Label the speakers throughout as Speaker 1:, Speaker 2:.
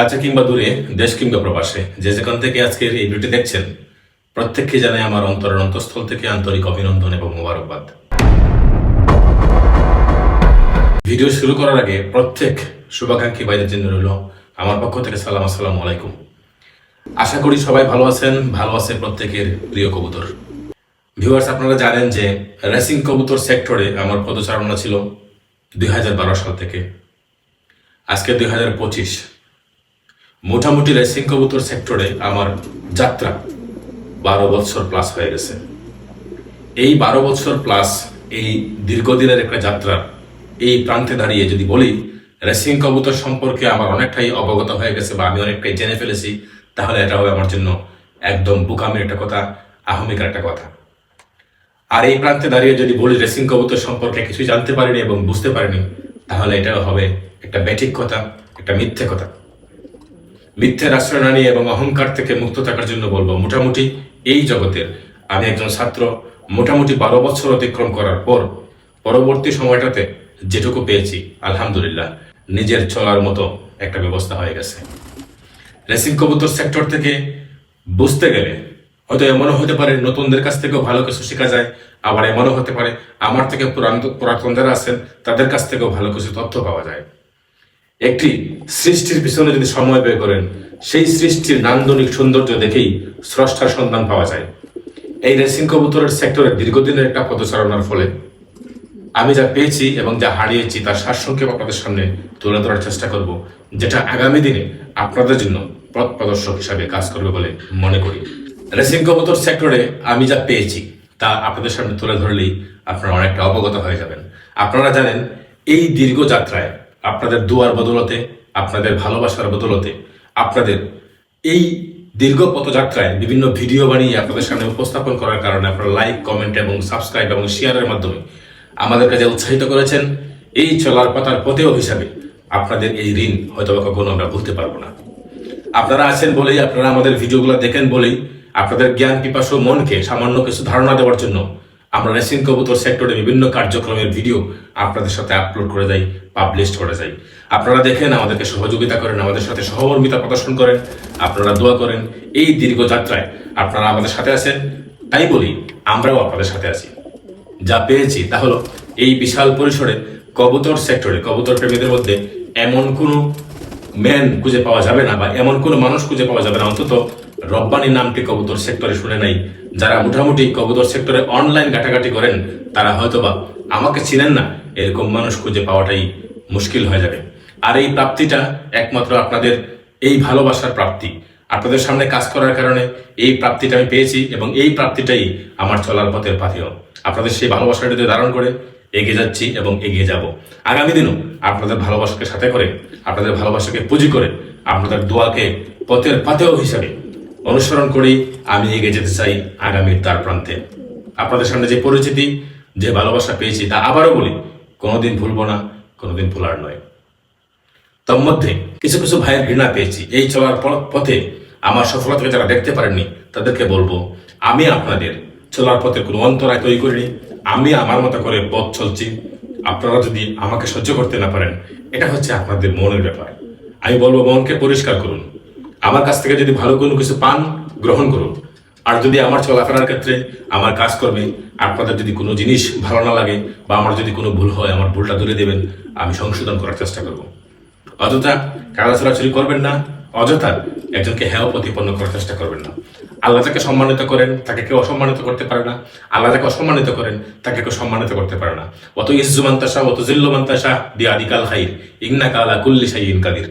Speaker 1: কাছে কিংবা দূরে, দেশ কিংবা প্রবাসে, যে যেখান থেকে আজকের এই ভিডিওটি দেখছেন, প্রত্যেককে জানাই আমার অন্তরের অন্তঃস্থল থেকে আন্তরিক অভিনন্দন এবং মোবারকবাদ। ভিডিও শুরু করার আগে প্রত্যেক শুভাকাঙ্ক্ষী বাইরের জন্য রইল আমার পক্ষ থেকে সালাম, আসসালামু আলাইকুম। আশা করি সবাই ভালো আছেন, ভালো আছে প্রত্যেকের প্রিয় কবুতর। ভিউয়ার্স আপনারা জানেন যে রেসিং কবুতর সেক্টরে আমার পদচারণা ছিল দুই হাজার বারো সাল থেকে। আজকে দুই হাজার পঁচিশ। মোটামুটি রেসিং কবুতর সেক্টরে আমার যাত্রা বারো বছর প্লাস হয়ে গেছে। এই বারো বছর প্লাস এই দীর্ঘদিনের একটা যাত্রা এই প্রান্তে দাঁড়িয়ে যদি বলি রেসিং কবুতর সম্পর্কে আমার অনেকটাই অবগত হয়ে গেছে বা আমি অনেকটাই জেনে ফেলেছি, তাহলে এটা হবে আমার জন্য একদম বুকামের একটা কথা, আহমিকার একটা কথা। আর এই প্রান্তে দাঁড়িয়ে যদি বলি রেসিং কবুতর সম্পর্কে কিছুই জানতে পারিনি এবং বুঝতে পারিনি, তাহলে এটা হবে একটা ব্যাটিক কথা, একটা মিথ্যে কথা। মিথ্যের আশ্রয় না নিয়ে এবং অহংকার থেকে মুক্ত থাকার জন্য বলব, মোটামুটি এই জগতের আমি একজন ছাত্র, মোটামুটি বারো বছর অতিক্রম করার পর পরবর্তী সময়টাতে যেটুকু পেয়েছি, আলহামদুলিল্লাহ, নিজের চলার মতো একটা ব্যবস্থা হয়ে গেছে। রেসিং কবুতর সেক্টর থেকে বুঝতে গেলে হয়তো এমনও হতে পারে, নতুনদের কাছ থেকেও ভালো কিছু শেখা যায়, আবার এমনও হতে পারে, আমার থেকে পুরান- পুরাতন যারা আছেন, তাদের কাছ থেকেও ভালো কিছু তথ্য পাওয়া যায়। একটি সৃষ্টির পিছনে যদি সময় ব্যয় করেন, সেই সৃষ্টির নান্দনিক সৌন্দর্য দেখেই স্রষ্টার সন্ধান পাওয়া যায়। এই রেসিং কবুতরের সেক্টরে দীর্ঘদিনের একটা পদচারণার ফলে আমি যা পেয়েছি এবং যা হারিয়েছি তার সারসংক্ষেপ আপনাদের সামনে তুলে ধরার চেষ্টা করব, যেটা আগামী দিনে আপনাদের জন্য পথ প্রদর্শক হিসাবে কাজ করবে বলে মনে করি। রেসিং কবুতর সেক্টরে আমি যা পেয়েছি, তা আপনাদের সামনে তুলে ধরলেই আপনারা অনেকটা অবগত হয়ে যাবেন। আপনারা জানেন, এই দীর্ঘ যাত্রায় আপনাদের দুয়ার বদলতে, আপনাদের ভালোবাসার বদলতে, আপনাদের এই দীর্ঘ পথযাত্রায় বিভিন্ন ভিডিও বানিয়ে আপনাদের সামনে উপস্থাপন করার কারণে আপনারা লাইক কমেন্ট এবং সাবস্ক্রাইব এবং শেয়ারের মাধ্যমে আমাদের কাছে উৎসাহিত করেছেন। এই চলার পাতার পথেও হিসাবে আপনাদের এই ঋণ হয়তো কখনো আমরা ভুলতে পারব না। আপনারা আছেন বলেই, আপনারা আমাদের ভিডিওগুলো দেখেন বলেই, আপনাদের জ্ঞান, পিপাসু মনকে সামান্য কিছু ধারণা দেওয়ার জন্য আমরা রেসিং কবুতর সেক্টরে বিভিন্ন কার্যক্রমের ভিডিও আপনাদের সাথে আপলোড করে যাই পাবলিশ করে যাই। আপনারা দেখেন, আমাদেরকে সহযোগিতা করেন, আমাদের সাথে সহমর্মিতা প্রদর্শন করেন, আপনারা দোয়া করেন। এই দীর্ঘ যাত্রায় আপনারা আমাদের সাথে আছেন, তাই বলি আমরাও আপনাদের সাথে আছি। যা পেয়েছি তা হলো এই বিশাল পরিসরে কবুতর সেক্টরে, কবুতর প্রেমীদের মধ্যে এমন কোনো ম্যান খুঁজে পাওয়া যাবে না বা এমন কোনো মানুষ খুঁজে পাওয়া যাবে না, অন্তত রব্বানি নামটি কবুতর সেক্টরে শুনে নাই। যারা মোটামুটি কবুতর সেক্টরে অনলাইন ঘাটাঘাটি করেন, তারা হয়তোবা আমাকে চিনেন না। এরকম মানুষ খুঁজে পাওয়াটাই মুশকিল হয়ে যাবে। আর এই প্রাপ্তিটা একমাত্র আপনাদের এই ভালোবাসার প্রাপ্তি। আপনাদের সামনে কাজ করার কারণে এই প্রাপ্তিটা আমি পেয়েছি এবং এই প্রাপ্তিটাই আমার চলার পথের পাথেয়। আপনাদের সেই ভালোবাসাটাতে ধারণ করে এগিয়ে যাচ্ছি এবং এগিয়ে যাব। আগামী দিনও আপনাদের ভালোবাসাকে সাথে করে, আপনাদের ভালোবাসাকে পুঁজি করে আপনাদের দোয়াকে পথের পাথেয় হিসাবে অনুসরণ করেই আমি এগিয়ে যেতে চাই আগামীর তার প্রান্তে। আপনাদের সামনে যে পরিচিতি, যে ভালোবাসা পেয়েছি, তা আবারও বলি, কোনোদিন ভুলবো না, কোনোদিন ভুলার নয়। তন্মধ্যে কিছু কিছু ভাইয়ের ঘৃণা পেয়েছি। এই চলার পথে আমার সফলতাকে যারা দেখতে পারেননি, তাদেরকে বলব, আমি আপনাদের চলার পথে কোনো অন্তরায় তৈরি করিনি, আমি আমার মতো করে পথ চলছি। আপনারা যদি আমাকে সহ্য করতে না পারেন, এটা হচ্ছে আপনাদের মনের ব্যাপার। আমি বলব, মনকে পরিষ্কার করুন। আমার কাছ থেকে যদি ভালো কোনো কিছু পান, গ্রহণ করুন। আর যদি আমার চলাফেরার ক্ষেত্রে আমার কাজকর্মে আপনাদের যদি কোনো জিনিস ভালো না লাগে বা আমার যদি কোনো ভুল হয়, আমার ভুলটা ধরে দেবেন, আমি সংশোধন করার চেষ্টা করব। অযথা কাগজ ছড়াছড়ি করবেন না, অযথা একজনকে হেয় প্রতিপন্ন করার চেষ্টা করবেন না। আল্লাহ যাকে সম্মানিত করেন, তাকে কেউ অসম্মানিত করতে পারে না। আল্লাহ যাকে অসম্মানিত করেন, তাকে কেউ সম্মানিত করতে পারে না। অত ইজ্জুমান্তাসা অত জিল্লুমান্তাসা দি আদিকাল খাইর ইন্না কালা কুল্লি শাইন কাদির।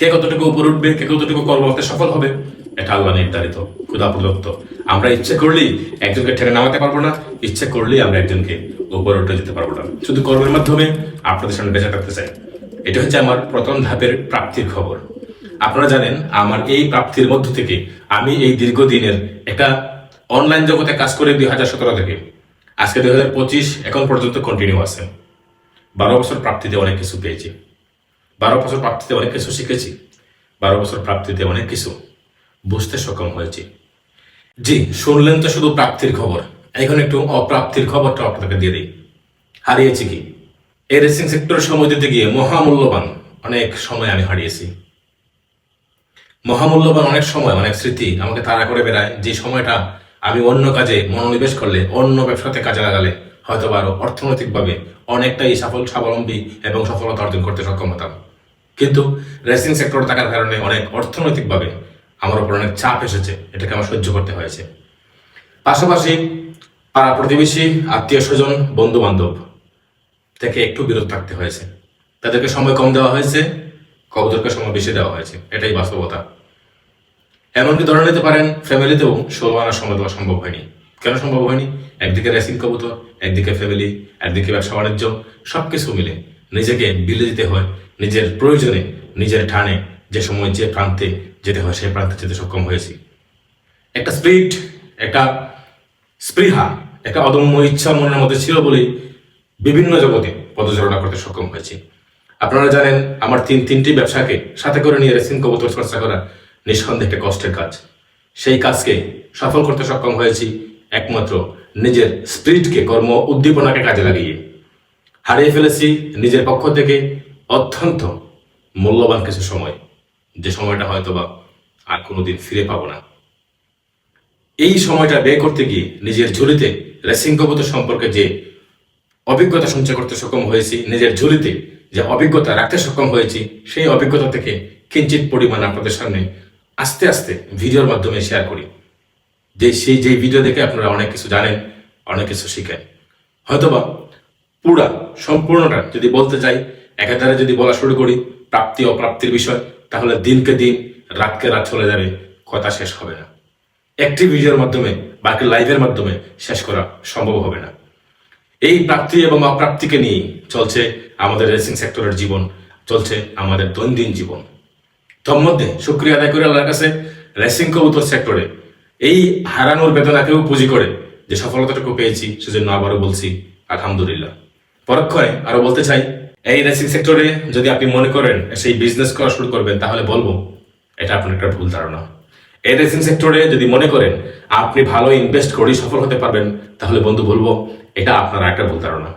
Speaker 1: কে কতটুকু উপর উঠবে, কে কতটুকু কর্মতে সফল হবে, এটা আল্লাহ নির্ধারিত, খুদা প্রদত্ত আমরা ইচ্ছে করলেই একজনকে ঠেলে নামাতে পারব না, ইচ্ছে করলেই আমরা একজনকে উপর উঠে যেতে পারব না। শুধু কর্মের মাধ্যমে আপনাদের সামনে বেঁচে থাকতে চাই। এটা হচ্ছে আমার প্রথম ধাপের প্রাপ্তির খবর। আপনারা জানেন, আমার এই প্রাপ্তির মধ্য থেকে আমি এই দীর্ঘদিনের একটা অনলাইন জগতে কাজ করে দুই হাজার সতেরো থেকে, আজকে দুই হাজার পঁচিশ এখন পর্যন্ত কন্টিনিউ আছে। বারো বছর প্রাপ্তিতে অনেক কিছু পেয়েছি। বারো বছর প্রাপ্তিতে অনেক কিছু শিখেছি। বারো বছর প্রাপ্তিতে অনেক কিছু বুঝতে সক্ষম হয়েছি। জি, শুনলেন তো শুধু প্রাপ্তির খবর। এখন একটু অপ্রাপ্তির খবরটা আপনাকে দিয়ে দিই। হারিয়েছি কি? এই রেসিং সেক্টরে সময় দিতে গিয়ে মহামূল্যবান অনেক সময় আমি হারিয়েছি। মহামূল্যবান অনেক সময়, অনেক স্মৃতি আমাকে তাড়া করে বেড়ায়। যে সময়টা আমি অন্য কাজে মনোনিবেশ করলে, অন্য ব্যবসাতে কাজে লাগালে হয়তো আরও অর্থনৈতিকভাবে অনেকটাই সফল, স্বাবলম্বী এবং সফলতা অর্জন করতে সক্ষম হতাম। কিন্তু রেসিং সেক্টর থাকার কারণে অনেক অর্থনৈতিকভাবে আমার উপর অনেক চাপ এসেছে, এটাকে আমার সহ্য করতে হয়েছে। পাশাপাশি পাড়া প্রতিবেশী, আত্মীয় স্বজন বন্ধু বান্ধব থেকে একটু বিরত থাকতে হয়েছে। তাদেরকে সময় কম দেওয়া হয়েছে, কবুতরকে সময় বেশি দেওয়া হয়েছে, এটাই বাস্তবতা। এমনকি ধরে নিতে পারেন ফ্যামিলিতেও ষোলো আনার সময় দেওয়া সম্ভব হয়নি। কেন সম্ভব হয়নি? একদিকে রেসিং কবুতর, একদিকে ফ্যামিলি একদিকে ব্যবসা বাণিজ্য সবকিছু মিলে নিজেকে বিলে দিতে হয় নিজের প্রয়োজনে, নিজের ঠানে যে সময় যে প্রান্তে যেতে হয় সেই প্রান্তে যেতে সক্ষম হয়েছি। একটা স্পিরিট, একটা স্পৃহা, একটা অদম্য ইচ্ছা মনের মধ্যে ছিল বলেই বিভিন্ন জগতে পদচারণা করতে সক্ষম হয়েছি। আপনারা জানেন, আমার তিন তিনটি ব্যবসাকে সাথে করে নিয়ে রেসিং কবুতর চর্চা করা নিঃসন্দেহে একটা কষ্টের কাজ। সেই কাজকে সফল করতে সক্ষম হয়েছি একমাত্র নিজের স্পিরিটকে, কর্ম উদ্দীপনাকে কাজে লাগিয়ে। হারিয়ে ফেলেছি নিজের পক্ষ থেকে অত্যন্ত মূল্যবান কিছু সময়। যে সময়টা হয়তোবা আর কোনোদিন ফিরে পাবো না। এই সময়টা ব্যয় করতে গিয়ে নিজের ঝুলিতে রেসিং কবুতর সম্পর্কে যে অভিজ্ঞতা সঞ্চয় করতে সক্ষম হয়েছি, নিজের ঝুলিতে যে অভিজ্ঞতা রাখতে সক্ষম হয়েছি, সেই অভিজ্ঞতা থেকে কিঞ্চিত পরিমাণ আপনাদের সামনে আস্তে আস্তে ভিডিওর মাধ্যমে শেয়ার করি। যে সেই যে ভিডিও দেখে আপনারা অনেক কিছু জানেন, অনেক কিছু শিখেন। হয়তোবা পুরা সম্পূর্ণটা যদি বলতে চাই একাধারে যদি বলা শুরু করি, প্রাপ্তি অপ্রাপ্তির বিষয়, তাহলে দিনকে দিন, রাতকে রাত চলে যাবে, কথা শেষ হবে না। একটি ভিডিওর মাধ্যমে, বাকি লাইভের মাধ্যমে শেষ করা সম্ভব হবে না। এই প্রাপ্তি এবং অপ্রাপ্তিকে নিয়ে চলছে আমাদের রেসিং সেক্টরের জীবন, চলছে আমাদের দৈনন্দিন জীবন। তন্মধ্যে, শুক্রিয়া আদায় করে আল্লাহর কাছে রেসিং কবুতর সেক্টরে এই হারানোর বেদনাকেও পুঁজি করে যে সফলতাটুকু পেয়েছি, সেজন্য আবারও বলছি, আলহামদুলিল্লাহ। পরক্ষণে আরও বলতে চাই এই রেসিং সেক্টরে যদি আপনি মনে করেন সেই বিজনেস করা শুরু করবেন, তাহলে বলব, এটা আপনার একটা ভুল ধারণা। এই রেসিং সেক্টরে যদি মনে করেন আপনি ভালো ইনভেস্ট করেই সফল হতে পারবেন, তাহলে বন্ধু বলব, এটা আপনার একটা ভুল ধারণা।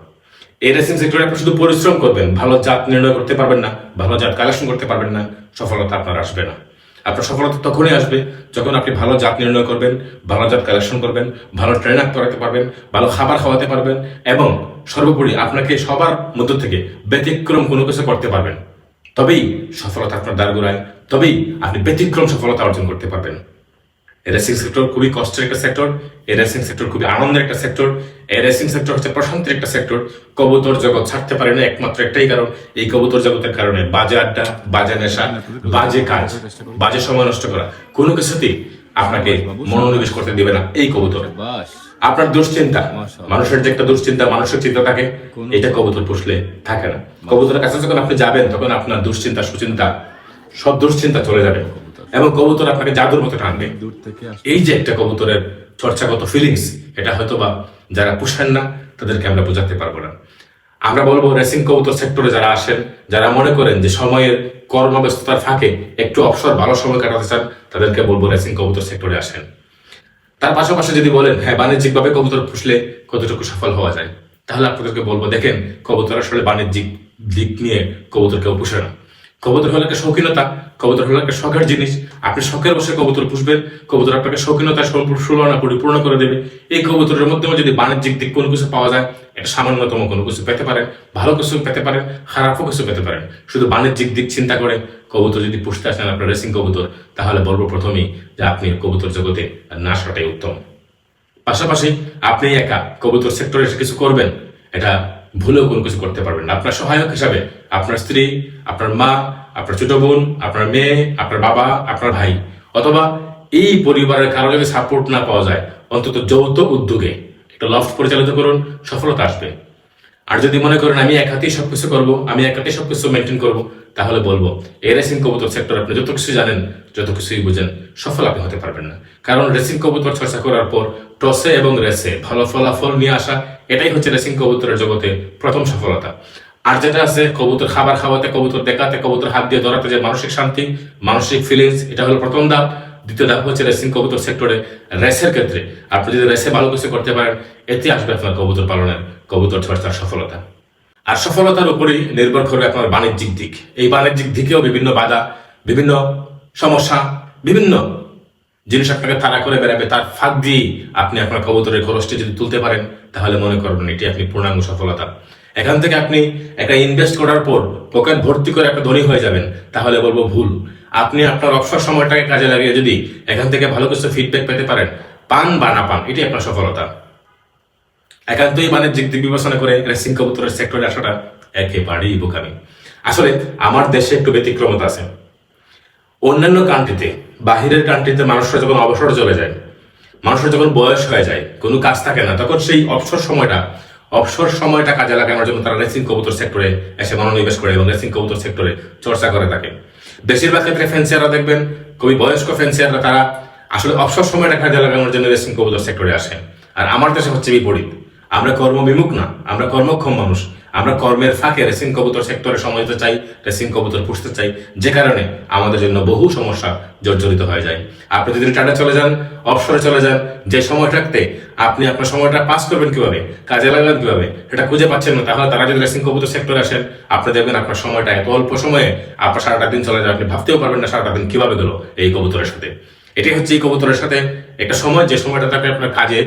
Speaker 1: এই রেসিং সেক্টরে আপনি শুধু পরিশ্রম করবেন, ভালো জাত নির্ণয় করতে পারবেন না, ভালো জাত কালেকশন করতে পারবেন না, সফলতা আপনার আসবে না। আপনার সফলতা তখনই আসবে যখন আপনি ভালো জাত নির্ণয় করবেন, ভালো জাত কালেকশন করবেন, ভালো ট্রেন আপ করাতে পারবেন, ভালো খাবার খাওয়াতে পারবেন এবং সর্বোপরি আপনাকে সবার মধ্য থেকে ব্যতিক্রম কোনো কিছু করতে পারবেন। তবেই সফলতা আপনার দ্বার গোড়ায় তবেই আপনি ব্যতিক্রম সফলতা অর্জন করতে পারবেন। রেসিং সেক্টর খুবই কষ্টের একটা সেক্টর এই রেসিং সেক্টর খুবই আনন্দের একটা সেক্টর এই রেসিং সেক্টর হচ্ছে প্রশান্তির একটা সেক্টর কবুতর জগৎ ছাড়তে পারে না একমাত্র একটাই কারণ, এই কবুতর জগতের কারণে বাজে আড্ডা, বাজে নেশা, বাজে কাজ, বাজে সময় নষ্ট করা, কোনো কিছুতেই আপনাকে মনোনিবেশ করতে দিবে না এই কবুতর। আপনার দুশ্চিন্তা, মানুষের যে একটা দুশ্চিন্তা মানুষের চিন্তা থাকে, এটা কবুতর পুষলে থাকে না। কবুতরের কাছে যখন আপনি যাবেন, তখন আপনার দুশ্চিন্তা, সুচিন্তা, সব দুশ্চিন্তা চলে যাবে। এবং কবুতর আপনাকে জাদুর মতো টানবে। এই যে একটা কবুতরের চর্চাগত ফিলিংস এটা হয়তো বা যারা পুষেন না তাদেরকে আমরা বোঝাতে পারব না। আমরা বলব রেসিং কবুতর সেক্টরে যারা আসেন যারা মনে করেন যে সময়ের কর্মব্যস্ততার ফাঁকে একটু অবসর ভালো সময় কাটাতে চান তাদেরকে বলব রেসিং কবুতর সেক্টরে আসেন। তার পাশাপাশি যদি বলেন হ্যাঁ বাণিজ্যিকভাবে কবুতর পুষলে কতটুকু সফল হওয়া যায়? তাহলে আপনাদেরকে বলব দেখেন কবুতর আসলে বাণিজ্যিক দিক নিয়ে কবুতর কেউ পুষে না। কবুতর হলো একটা শৌখিনতা, কবুতর হলো একটা শখের জিনিস। আপনি শখের বসে কবুতর পুষবেন, কবুতর আপনাকে শৌখিনতা সুলনা পরিপূর্ণ করে দেবে। এই কবুতরের মাধ্যমে যদি বাণিজ্যিক দিক কোনো কিছু পাওয়া যায়, এটা সামান্যতম কোনো কিছু পেতে পারেন ভালো কিছু পেতে পারেন খারাপও কিছু পেতে পারেন শুধু বাণিজ্যিক দিক চিন্তা করে কবুতর যদি পুষতে আসেন আপনার রেসিং কবুতর, তাহলে বলব প্রথমেই যে আপনি কবুতর জগতে না আসাটাই উত্তম। পাশাপাশি আপনি একা কবুতর সেক্টরে কিছু করবেন, এটা ভুলেও কোনো কিছু করতে পারবেন না। আপনার সহায়ক হিসাবে আপনার স্ত্রী, আপনার মা, আপনার ছোট বোন, আপনার মেয়ে, আপনার বাবা, আপনার ভাই। অথবা এই পরিবারের কারও যদি সাপোর্ট না পাওয়া যায়, অন্তত যৌথ উদ্যোগে একটা লফট পরিচালিত করুন, সফলতা আসবে। আর যদি মনে করেন, আমি এক হাতেই সবকিছু করব, আমি এক হাতেই সবকিছু মেনটেন করব, তাহলে বলব, এই রেসিং কবুতর সেক্টর আপনি যত কিছু জানেন, যত কিছুই বুঝেন, সফল আপনি হতে পারবেন না। কারণ রেসিং কবুতর চর্চা করার পর টসে এবং রেসে ভালো ফলাফল নিয়ে আসা, এটাই হচ্ছে রেসিং কবুতরের জগতে প্রথম সফলতা। আর যেটা আছে, কবুতর খাবার খাওয়াতে, কবুতর দেখাতে, কবুতর হাত দিয়ে ধরাতে যে মানসিক শান্তি, মানসিক ফিলিংস এটা হলো প্রথম ধাপ। দ্বিতীয় ধাপ হচ্ছে রেসিং কবুতর সেক্টরে রেসের ক্ষেত্রে। আপনি যদি রেসে ভালো কিছু করতে পারেন, এতে আসবে আপনার কবুতর পালনের, কবুতর চর্চার সফলতা। আর সফলতার উপরেই নির্ভর করবে আপনার বাণিজ্যিক দিক। এই বাণিজ্যিক দিকেও বিভিন্ন বাধা, বিভিন্ন সমস্যা, বিভিন্ন জিনিস আপনাকে তাড়া করে বেড়াবে, তার ফাঁক দিয়ে আপনি আপনার কবুতরের খরচটি যদি তুলতে পারেন, তাহলে মনে করবেন এটি আপনি পূর্ণাঙ্গ সফলতা। এখান থেকে আপনি একটা ইনভেস্ট করার পর পকেট ভর্তি করে একটা ধনী হয়ে যাবেন, তাহলে বলব ভুল। আপনি আপনার অবসর সময়টাকে কাজে লাগিয়ে যদি এখান থেকে ভালো কিছু ফিডব্যাক পেতে পারেন, পান বা না পান, এটি আপনার সফলতা। একান্তই বাণিজ্যিক দিক বিবেচনা করে রেসিং কবুতরের সেক্টরে আসাটা একেবারেই বোকামি। আসলে আমার দেশে একটু ব্যতিক্রমতা আছে। অন্যান্য কান্ট্রিতে বাহিরের কান্ট্রিতে মানুষরা যখন অবসর চলে যায়, মানুষের যখন বয়স হয়ে যায়, কোনো কাজ থাকে না, তখন সেই অবসর সময়টা অবসর সময়টা কাজে লাগানোর জন্য তারা রেসিং কবুতর সেক্টরে এসে মনোনিবেশ করে এবং রেসিং কবুতর সেক্টরে চর্চা করে থাকে। বেশিরভাগ ক্ষেত্রে ফ্যান্সিয়াররা দেখবেন, খুবই বয়স্ক ফ্যান্সিয়াররা তারা আসলে অবসর সময়টা কাজে লাগানোর জন্য রেসিং কবুতর সেক্টরে আসে। আর আমার দেশে হচ্ছে বিপরীত। আমরা কর্মবিমুখ না, আমরা কর্মক্ষম মানুষ। আমরা কর্মের ফাঁকে রেসিং কবুতর সেক্টরে সময় দিতে চাই, রেসিং কবুতর পুষতে চাই, যে কারণে আমাদের জন্য বহু সমস্যা জর্জরিত হয়ে যায়। আপনি যদি টাটা চলে যান অবসরে চলে যান, যে সময়টাতে আপনি আপনার সময়টা পাস করবেন কীভাবে, কাজে লাগাবেন কীভাবে এটা খুঁজে পাচ্ছেন না, তাহলে তারা যদি রেসিং কবুতর সেক্টরে আসেন, আপনি দেখবেন আপনার সময়টা এত অল্প সময়ে আপনার সারাটা দিন চলে যায়, আপনি ভাবতেও পারবেন না সারাটা দিন কীভাবে গেল এই কবুতরের সাথে। এটাই হচ্ছে এই কবুতরের সাথে। একটা সময়, যে সময়টা আপনি আপনার কাজে,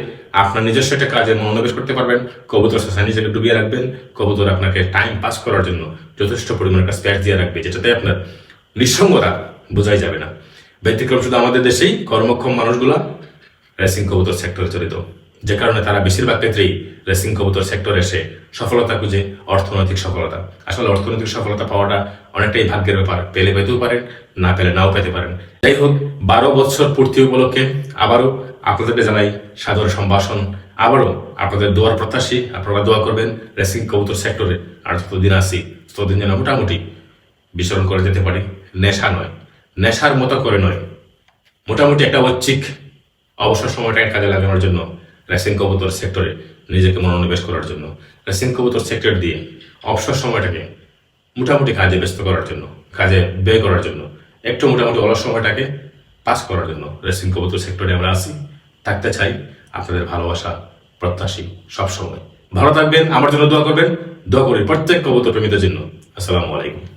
Speaker 1: আপনার নিজস্ব একটা কাজে মনোনিবেশ করতে পারবেন, কবুতর সাথে নিজেকে ডুবিয়ে রাখবেন, কবুতর আপনাকে টাইম পাস করার জন্য যথেষ্ট পরিমাণ একটা স্প্যাচ দিয়ে রাখবে, যেটাতে আপনার নিঃসঙ্গতা বোঝাই যাবে না। ব্যতিক্রম শুধু আমাদের দেশেই, কর্মক্ষম মানুষগুলা রেসিং কবুতর সেক্টরে জড়িত যে কারণে তারা বেশিরভাগ ক্ষেত্রেই রেসিং কবুতর সেক্টরে এসে সফলতা খুঁজে, অর্থনৈতিক সফলতা। আসলে অর্থনৈতিক সফলতা পাওয়াটা অনেকটাই ভাগ্যের ব্যাপার। পেলে পেতেও পারেন, না পেলে নাও পেতে পারেন। যাই হোক, বারো বছর পূর্তি উপলক্ষে আবারও আপনাদেরকে জানাই সাদর সম্ভাষণ। আবারও আপনাদের দোয়ার প্রত্যাশী আপনারা দোয়া করবেন রেসিং কবুতর সেক্টরে আর যতদিন আসি ততদিন যেন মোটামুটি বিচরণ করে যেতে পারি। নেশা নয়, নেশার মতো করে নয়। মোটামুটি একটা ঐচ্ছিক অবসর সময়টাকে কাজে লাগানোর জন্য রেসিং কবুতর সেক্টরে নিজেকে মনোনিবেশ করার জন্য। রেসিং কবুতর সেক্টর দিয়ে অবসর সময়টাকে মোটামুটি কাজে ব্যস্ত করার জন্য, কাজে ব্যয় করার জন্য, একটু মোটামুটি অলস সময়টাকে পাস করার জন্য রেসিং কবুতর সেক্টরে আমরা আসি থাকতে চাই আপনাদের ভালোবাসা, প্রত্যাশী সবসময়। ভালো থাকবেন, আমার জন্য দোয়া করবেন। দোয়া করি প্রত্যেক কবুতর প্রেমীদের জন্য। আসসালামু আলাইকুম।